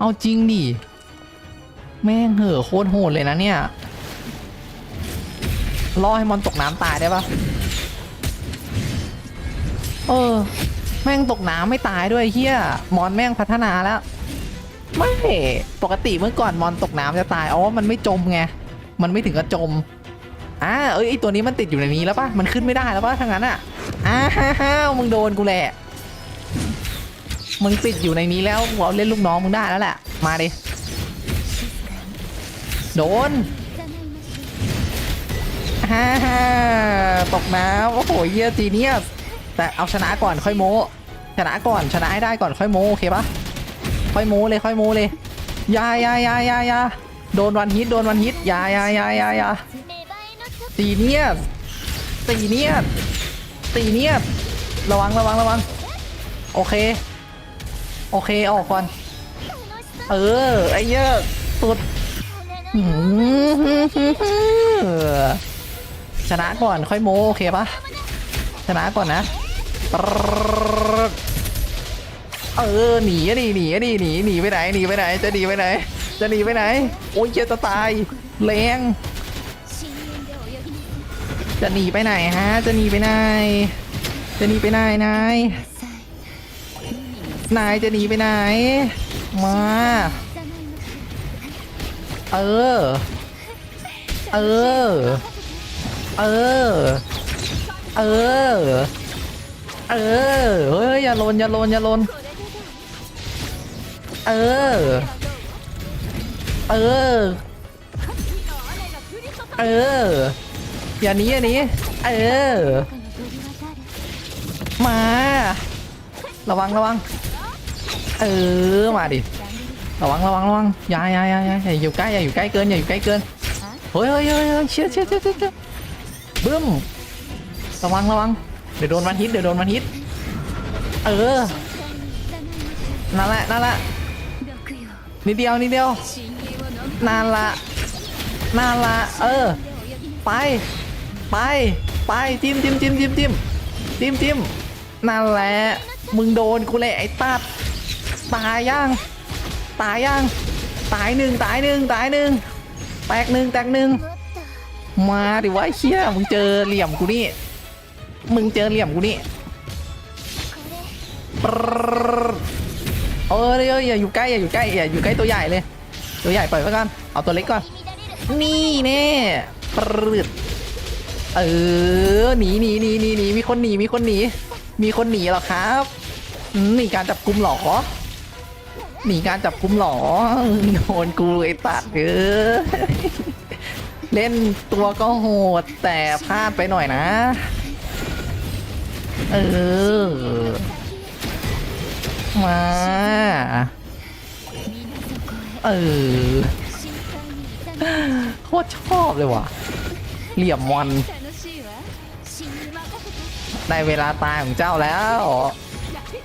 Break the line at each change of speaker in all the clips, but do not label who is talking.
เอาจริงดิ แม่งเหอะโคตรโหดเลยนะเนี่ยล่อให้มอนตกน้ำตายได้ปะเออ แม่งตกน้ำไม่ตายด้วยเฮียมอนแม่งพัฒนาแล้ว ไม่ ปกติเมื่อก่อนมอนตกน้ำจะตายอ๋อมันไม่จมไง มันไม่ถึงกับจมอ่าเอ้ยไอตัวนี้มันติดอยู่ในนี้แล้วปะมันขึ้นไม่ได้แล้วปะทางนั้นอะอ้าฮ่าฮ่ามึงโดนกูแหละ มึงติดอยู่ในนี้แล้วกูเอาเล่นลูกน้องมึงได้แล้วแหละ มาดิ โดนฮ่าฮ่าตกน้ำโอ้โหเยี่ยจีเนียสแต่เอาชนะก่อนค่อยโมชนะก่อนชนะให้ได้ก่อนค่อยโมโอเคปะค่อยโมเลยค่อยโมเลยยายายายายาโดนวันฮิตโดนวันฮิตยายายายายาตีเนียสตีเนียสตีเนียสระวังระวังระวัง โอเค โอเคออกก่อน เออ ไอ้เหี้ยอะสุดหือชนะก่อนค่อยโมโอเคปะชนะก่อนนะปรึ๊ดเออหนีอะดิหนีอะดิหนีหนีไปไหนหนีไปไหน จะหนีไปไหน จะหนีไปไหน โอ้ยเหี้ยจะตายแรงจะหนีไปไหนฮะ จะหนีไปไหน จะหนีไปไหนนาย นายจะหนีไปไหน มา เออ เออ เออ เออ เออ เฮ้ยอย่าลนอย่าลนอย่าลน เออ เออ เออ อย่านี้อย่านี้ เออ มา ระวังระวัง เออมาดิระวังระวังระวังอย่าอย่าอย่าอย่าอย่าอยู่ใกล้อย่าอยู่ใกล้เกินอย่าอยู่ใกล้เกินเฮ้ยเฮ้ยเฮ้ยเชี่ยเชี่ยเชี่ยเชี่ยเบึ้มระวังระวังเดี๋ยวโดนมันฮิตเดี๋ยวโดนมันฮิตเออนั่นแหละนั่นแหละนิดเดียวนิดเดียวนั่นละนั่นละเออไปไปไปจิ้มจิ้มจิ้มจิ้มจิ้มจิ้มจิ้มนั่นแหละมึงโดนกูแหละไอ้ตัด ตายยังตายยังตายหนึ่งตายหนึ่งตายหนึ่งแตกหนึ่งแตกหนึ่งมาดิวะไอ้เชี่ยมึงเจอเหลี่ยมกูนี่ มึงเจอเหลี่ยมกูนี่ปรึ๊ดเออเดี๋ยวอย่าอยู่ใกล้อย่าอยู่ใกล้อย่าอยู่ใกล้ตัวใหญ่เลย ตัวใหญ่ปล่อยไว้ก่อนเอาตัวเล็กก่อน นี่แน่ปรึดเออหนีหนีหนีหนีหนีมีคนหนีมีคนหนีมีคนหนีเหรอครับอืมหนีการจับกุมเหรอ หนีการจับกุมหรอโดนกูไอ้ตัดเออเล่นตัวก็โหดแต่พลาดไปหน่อยนะ เออ มา เออ โคตรชอบเลยว่ะ เหลี่ยมมอนในเวลาตายของเจ้าแล้ว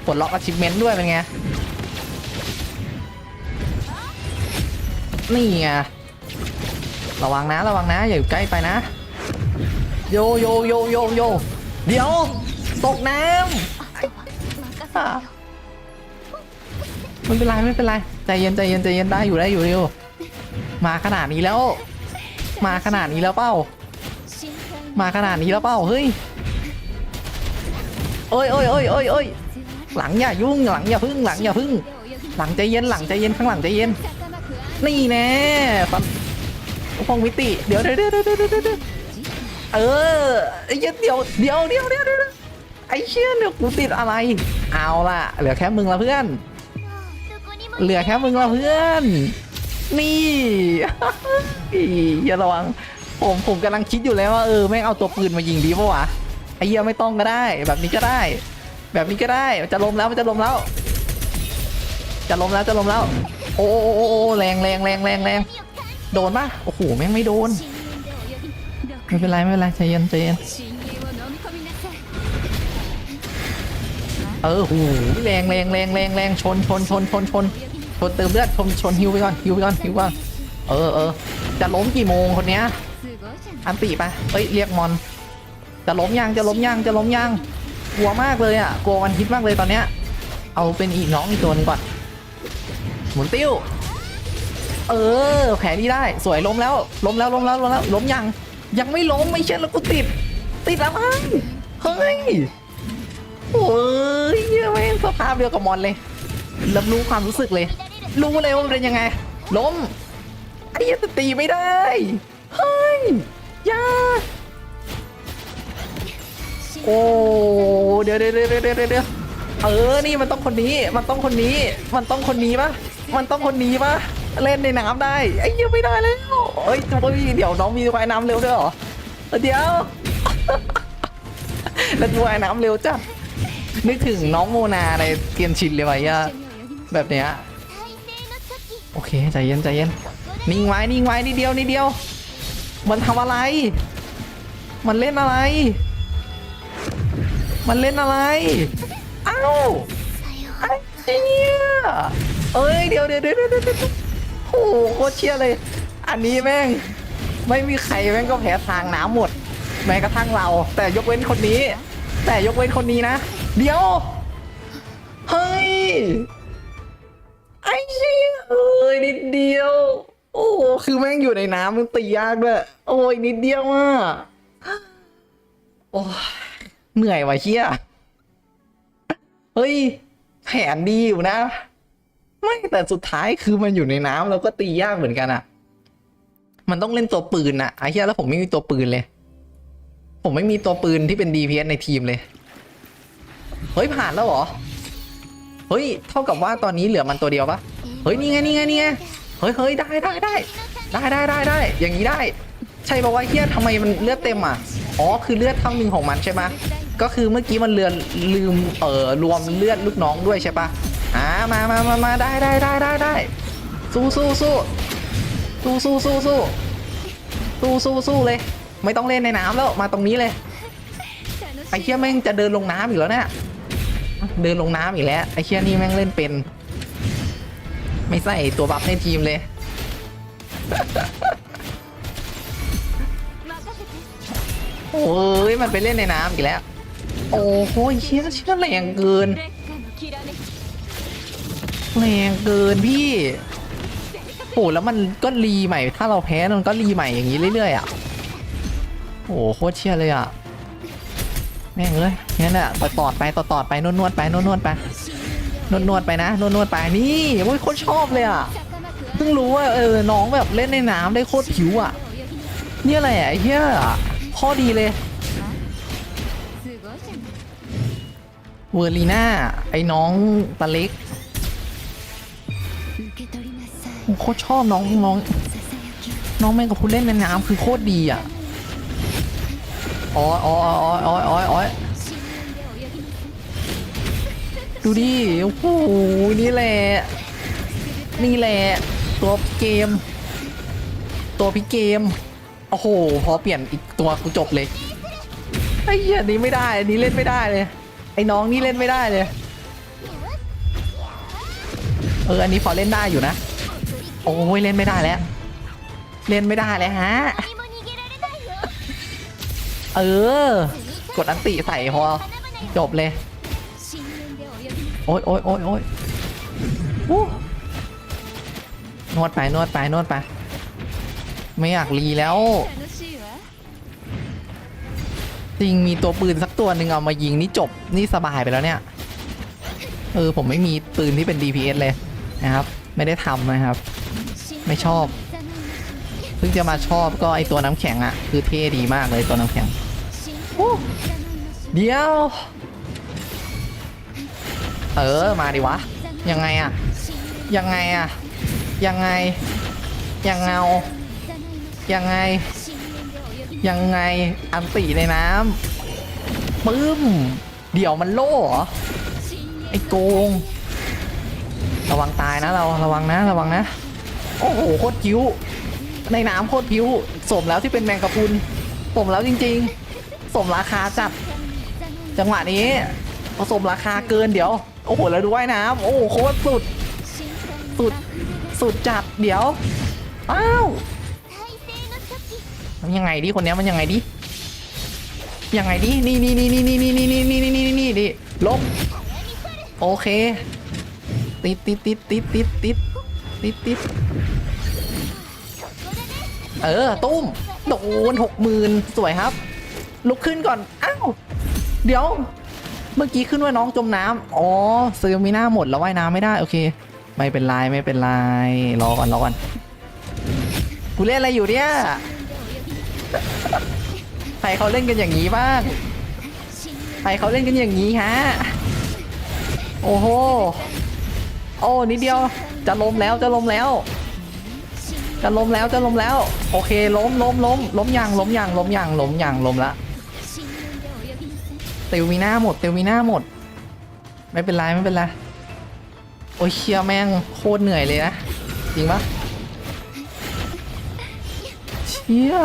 ปลดล็อกอาชิพเมนต์ด้วยเป็นไง นี่ไงระวังนะระวังนะอย่าอยู่ใกล้ไปนะ โยโยโยโยโยเดี๋ยว ตกน้ำอะไม่เป็นไรไม่เป็นไรใจเย็นใจเย็นใจเย็นได้อยู่ได้อยู่ได้อยู่มาขนาดนี้แล้ว มาขนาดนี้แล้วเป้า มาขนาดนี้แล้วเป้าเฮ้ยเอ้ยเอ้ยเอ้ยเอ้ยเอ้ยหลังอย่ายุ่งหลังอย่าพึ่งหลังอย่าพึ่ง หลังใจเย็นหลังใจเย็นข้างหลังใจเย็น นี่แน่ฟันพงมิติ เดี๋ยวเดี๋ยวเดี๋ยวเดี๋ยวเดี๋ยวเออไอ้เหี้ยเดี๋ยวเดี๋ยวเดี๋ยวเดี๋ยวเดี๋ยวไอ้เชี่ยเดี๋ยวกูติดอะไร เอาล่ะ เหลือแค่มึงละเพื่อน เหลือแค่มึงละเพื่อน นี่อย่าระวัง ผมผมกำลังคิดอยู่แล้วว่าเออแม่งเอาตัวปืนมายิงดีปะวะไอ้เหี้ยไม่ต้องก็ได้ แบบนี้ก็ได้ แบบนี้ก็ได้ มันจะล้มแล้วมันจะล้มแล้ว จะล้มแล้วจะล้มแล้ว โอ้โอ้โอ้โอ้แรงแรงแรงแรงแรงโดนปะโอ้โหแม่งไม่โดนไม่เป็นไรไม่เป็นไรใจเย็นใจเย็นเออโหแรงแรงแรงแรงแรงชนชนชนชนชนชนเติมเลือดชนชนฮิวไปก่อนฮิวไปก่อนฮิวก่อนเออเออจะล้มกี่โมงคนเนี้ยอันติไปเอ้ยเรียกมอน จะล้มยังจะล้มยังจะล้มยังกลัวมากเลยอะกลัวมันฮิตมากเลยตอนเนี้ยเอาเป็นอีกน้องอีกตัวนึงก่อน หมุนติ้ว เออ แผลนี่ได้ สวยล้มแล้ว ล้มแล้ว ล้มแล้ว ล้มแล้ว ล้มยัง ยังไม่ล้ม ไม่เช่นแล้วกูติด ติดอะไรเฮ้ยโอ้ยเหี้ยแม่งสภาพเดียวกับมอนเลยรับรู้ความรู้สึกเลย รู้เลยว่ามันเป็นยังไง ล้ม ไอ้ยแต่ตีไม่ได้ เฮ้ยยาโอ้เดี๋ยวเดี๋ยวเดี๋ยวเดี๋ยวเออ นี่มันต้องคนนี้ มันต้องคนนี้ มันต้องคนนี้ปะ มันต้องคนนี้ปะเล่นในน้ำได้ไอ้เยังไม่ได้แล้วเอ้ยตัวพี่เดี๋ยวน้องมีว่ายน้ำเร็วด้วยเหรอเดี๋ยวแล้วว่ายน้ำเร็วจัดนึกถึงน้องโมนาในเกียนชินเลยว่ะย่าแบบเนี้ยโอเคใจเย็นใจเย็นนิ่งไว้นิ่งไว้นิดเดียวนิดเดียว มันทำอะไร มันเล่นอะไร มันเล่นอะไรอ้าวไอ้เหี้ย เอ้ยเดี๋ยวเดี๋ยวเดี๋ยวเดี๋ยวเดี๋ยวโอ้โหโคตรเชี่ยเลย อันนี้แม่งไม่มีใครแม่งก็แพ้ทางน้ำหมด แม้กระทั่งเรา แต่ยกเว้นคนนี้ แต่ยกเว้นคนนี้นะ เดี๋ยว เฮ้ย ไอ้เชี่ยเอ้ยนิดเดียว โอ้โหคือแม่งอยู่ในน้ำมันตียากด้วยโอ้ยนิดเดียวอะโอ้เหนื่อยว่ะเชี่ยเฮ้ยแผนดีอยู่นะ ไม่แต่สุดท้ายคือมันอยู่ในน้ำเราก็ตียากเหมือนกันอะมันต้องเล่นตัวปืนอะไอ้เชี่ยแล้วผมไม่มีตัวปืนเลย ผมไม่มีตัวปืนที่เป็น DPS ในทีมเลย เฮ้ยผ่านแล้วเหรอ เฮ้ยเท่ากับว่าตอนนี้เหลือมันตัวเดียวปะเฮ้ยนี่ไงนี่ไงนี่ไงเฮ้ยเฮ้ยได้ได้ได้ได้ได้ได้ได้อย่างนี้ได้ ใช่ปะว่าเฮียทำไมมันเลือดเต็มอะอ๋อคือเลือดเท่าหนึ่งของมันใช่ไหมก็คือเมื่อกี้มันเลือนลืมเอ่อรวมเลือดลูกน้องด้วยใช่ปะ อ่ามามามามาได้ได้ได้ได้ได้สู้สู้สู้สู้สู้สู้สู้สู้สู้สู้เลย ไม่ต้องเล่นในน้ำแล้วมาตรงนี้เลยไอ้เฮียแม่งจะเดินลงน้ำอีกแล้วเนี่ยเดินลงน้ำอีกแล้วไอ้เชี่ยนี่แม่งเล่นเป็น ไม่ใส่ตัวบัฟในทีมเลยโอ้ยมันไปเล่นในน้ำอีกแล้ว โอ้โหเชี่ยเชี่ยแรงเกิน แรงเกินพี่โอ้แล้วมันก็รีใหม่ ถ้าเราแพ้มันก็รีใหม่อย่างนี้เรื่อยๆอะโอ้โคตรเชี่ยเลยอะแม่งเลยงั้นอะต่อตอดไปต่อตอดไปนวดนวดๆไปนวดนวดๆไปนวดนวดๆไปนะนวดนวดๆไปนี่โอ้ยโคตรชอบเลยอะเพิ่งรู้ว่าเออน้องแบบเล่นในน้ำได้โคตรผิวอะเนี่ยอะไรอะเฮียข้อดีเลยเวอร์ลีน่าไอ้น้องตะเล็ก โคตรชอบน้องน้อง น้องแม่งกับผู้เล่นในน้ำคือโคตรดีอะอ๋ออ๋ออ๋ออ๋ออ๋ออ๋อดูดิโอ้โหนี่แหละ นี่แหละ ตัวเกม ตัวพี่เกม โอ้โห พอเปลี่ยนอีกตัวกูจบเลย ไอ้เหี้ยนี้ไม่ได้ อันนี้เล่นไม่ได้เลย ไอ้น้องนี่เล่นไม่ได้เลย เออ อันนี้พอเล่นได้อยู่นะ โอ้ยเล่นไม่ได้แล้ว เล่นไม่ได้เลยฮะ เออ กดอันติใส่พอ จบเลย โอ๊ยโอ๊ยโอ๊ยโอ๊ยนวดไปนวดไปนวดไป ไม่อยากรีแล้ว จริงมีตัวปืนสักตัวหนึ่งเอามายิงนี่จบนี่สบายไปแล้วเนี่ย เออผมไม่มีปืนที่เป็น DPS เลยนะครับ ไม่ได้ทำนะครับ ไม่ชอบ เพิ่งจะมาชอบก็ไอตัวน้ำแข็งอะ่ะคือเท่ดีมากเลยตัวน้ำแข็งเดี๋ยว เออมาดิวะ ยังไงอะยังไงอะยังไง ยังเงา ยังไง ยังไงอันตีในน้ำปึ้ม เดี๋ยวมันโล่เหรอไอ้โกง ระวังตายนะเราระวังนะระวังนะ โอ้โหโคตรคิ้ว ในน้ำโคตรพิ้ว สมแล้วที่เป็นแมงกะพรุนสมแล้วจริง ๆ สมราคาจัด จังหวะนี้ผสมราคาเกินเดี๋ยว โอ้โหแล้วดูว่ายน้ำโอ้โหโคตรสุด สุด สุดจัดเดี๋ยวอ้าวมันยังไงดิคนนี้มันยังไงดิยังไงดินี่นี่นี่นี่นี่นี่นี่นี่นี่นี่นี่นี่ดิลบโอเค ติดติดติดติดติดติด ติดติดเออ ตุ้ม โดนหกหมื่นสวยครับ ลุกขึ้นก่อน อ้าว เดี๋ยว เมื่อกี้ขึ้นว่าน้องจมน้ำอ๋อเซอร์มิน่าหมดแล้วว่ายน้ำไม่ได้ โอเค ไม่เป็นไรไม่เป็นไร รอก่อนรอก่อน กูเล่นอะไรอยู่เนี่ย ใครเขาเล่นกันอย่างนี้บ้าง ใครเขาเล่นกันอย่างนี้ฮะ โอ้โห โอ้นิดเดียว จะล้มแล้วจะล้มแล้ว จะล้มแล้วจะล้มแล้ว โอเคล้มล้มล้มล้มอย่างล้มอย่างล้มอย่างล้มอย่างล้มละเตลมีหน้าหมดเตลมีหน้าหมด ไม่เป็นไรไม่เป็นไรโอ้ยเชียแม่งโคตรเหนื่อยเลยนะจริงปะเชี่ย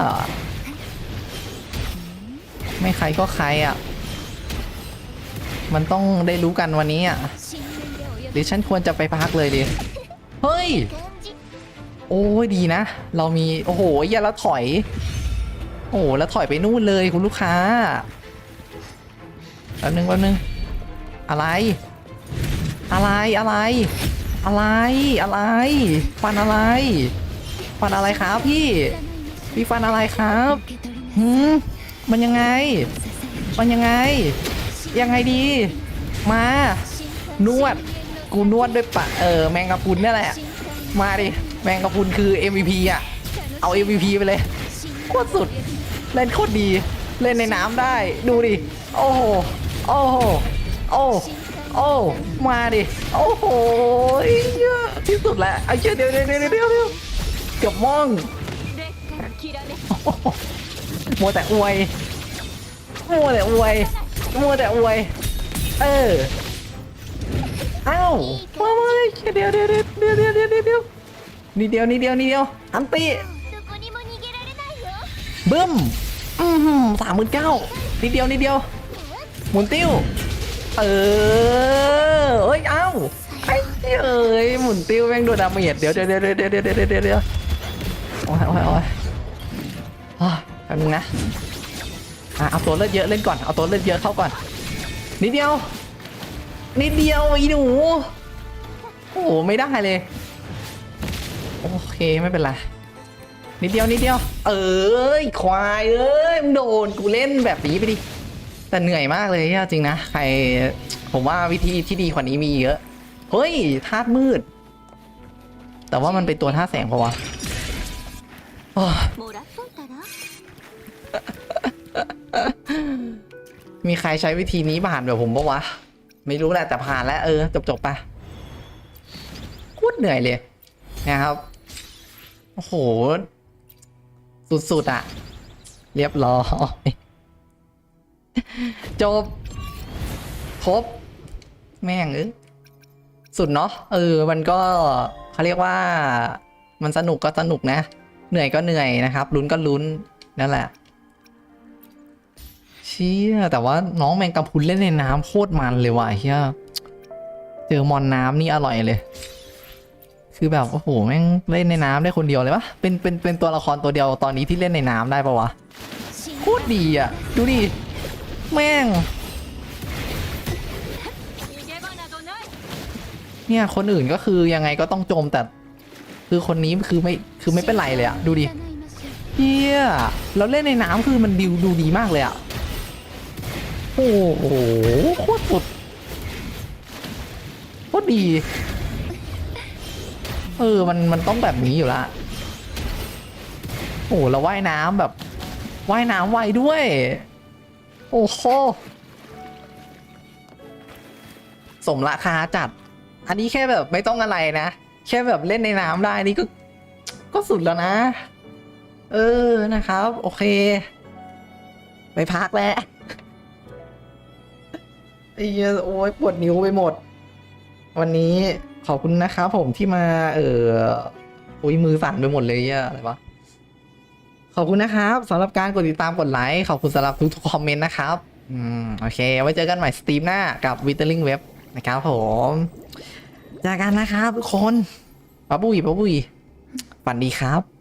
ไม่ใครก็ใครอะ มันต้องได้รู้กันวันนี้อะหรือฉันควรจะไปพักเลยดิ เฮ้ย โอ้ยดีนะ เรามี โอ้โหอย่าแล้วถอย โอ้โหแล้วถอยไปนู่นเลยคุณลูกค้าแป๊บนึงแป๊บนึง อะไร อะไรอะไร อะไรอะไรฟันอะไรฟันอะไรครับพี่ พี่ฟันอะไรครับหืมมันยังไง มันยังไง ยังไงดี มานวด กูนวดด้วยปะเออแมงกะพรุนนี่แหละ มาดิแมงกะพรุนคือ MVP อะ เอา MVP ไปเลยโคตรสุด เล่นโคตรดี เล่นในน้ำได้ดูดิ โอ้โห โอ้โห โอ้โอ้ มาดิ โอ้โหเหี้ยที่สุดแล้วไอ้เชี่ยเดี๋ยวเดี๋ยวเดี๋ยวเดี๋ยวเดี๋ยวกือบม่องมัวแต่อวยมัวแต่อวยมัวแต่อวย เออ อ้าวมาเลยเดี๋ยวเดี๋ยวเดี๋ยวเดี๋ยวเดี๋ยวเดี๋ยวเดียวนี่เดียวนี่เดียวนี่เดียวอันตีบึ้มอืมสามหมื่นเก้านี่เดียวนี่เดียว หมุนติ้ว เออเอ้ยเอ้าไอ้เอ้ยหมุนติ้วแม่งโดนดาเมจเดี๋ยวเดี๋ยวเดี๋ยวเดี๋ยวเดี๋ยวเดี๋ยวเดียวโอ้ยโอ้ยโอ้ยแป๊บนึงนะะเอาตัวเลือดเยอะเล่นก่อนเอาตัวเลือดเยอะเข้าก่อนนิดเดียว นิดเดียวอีหนู โอ้โหไม่ได้เลย โอเคไม่เป็นไร นิดเดียวนิดเดียว เอ้ยควายเอ้ยมึงโดนกูเล่นแบบนี้ไปดิ แต่เหนื่อยมากเลยเนี่ยจริงนะ ใคร ผมว่าวิธีที่ดีกว่านี้มีเยอะ เฮ้ยธาตุมืด แต่ว่ามันเป็นตัวธาตุแสงเพราะวะโอ้ยมีใครใช้วิธีนี้ผ่านแบบผมปะวะ ไม่รู้แหละแต่ผ่านแล้วเออจบจบไปโคตรเหนื่อยเลยนะครับ โอ้โห สุดๆอะเรียบร้อยจบ ครบ แม่งเออสุดเนาะเออ มันก็เขาเรียกว่า มันสนุกก็สนุกนะ เหนื่อยก็เหนื่อยนะครับลุ้นก็ลุ้นนั่นแหละ ชี่ยแต่ว่าน้องแมงกะพรุนเล่นในน้ำโคตรมันเลยว่ะเฮียเจอมอนน้ำนี่อร่อยเลย คือแบบโอ้โหแม่งเล่นในน้ำได้คนเดียวเลยปะเป็นเป็นเป็นตัวละครตัวเดียวตอนนี้ที่เล่นในน้ำได้ปะวะโคตรดีอะ ดูดิแม่ง เนี่ยคนอื่นก็คือยังไงก็ต้องจมแต่ คือคนนี้คือไม่คือไม่เป็นไรเลยอะ ดูดิเฮียเราเล่นในน้ำคือมันดิวดูดีมากเลยอะ โอ้โหโคตรสุดโคตรดี เออ มัน มันต้องแบบนี้อยู่ละ โอ้เราว่ายน้ำแบบ ว่ายน้ำไวด้วย โอ้โห สมราคาจัด อันนี้แค่แบบไม่ต้องอะไรนะ แค่แบบเล่นในน้ำได้นี่ก็ ก็สุดแล้วนะ เออ นะครับ โอเค ไปพักแล้ว อ้เหี้ยโอ้ยปวดนิ้วไปหมด วันนี้ขอบคุณนะครับผมที่มา เอออุ้ยมือสั่นไปหมดเลยอะอะไรวะขอบคุณนะครับสำหรับการกดติดตามกดไลค์ขอบคุณสำหรับทุกๆคอมเมนต์นะครับ อืมโอเค ไว้เจอกันใหม่สตรีมหน้ากับ w i t h e r i n g Web นะครับผมเจอกันนะครับทุกคนป๊าบุยป๊าบุยฝันดีครับ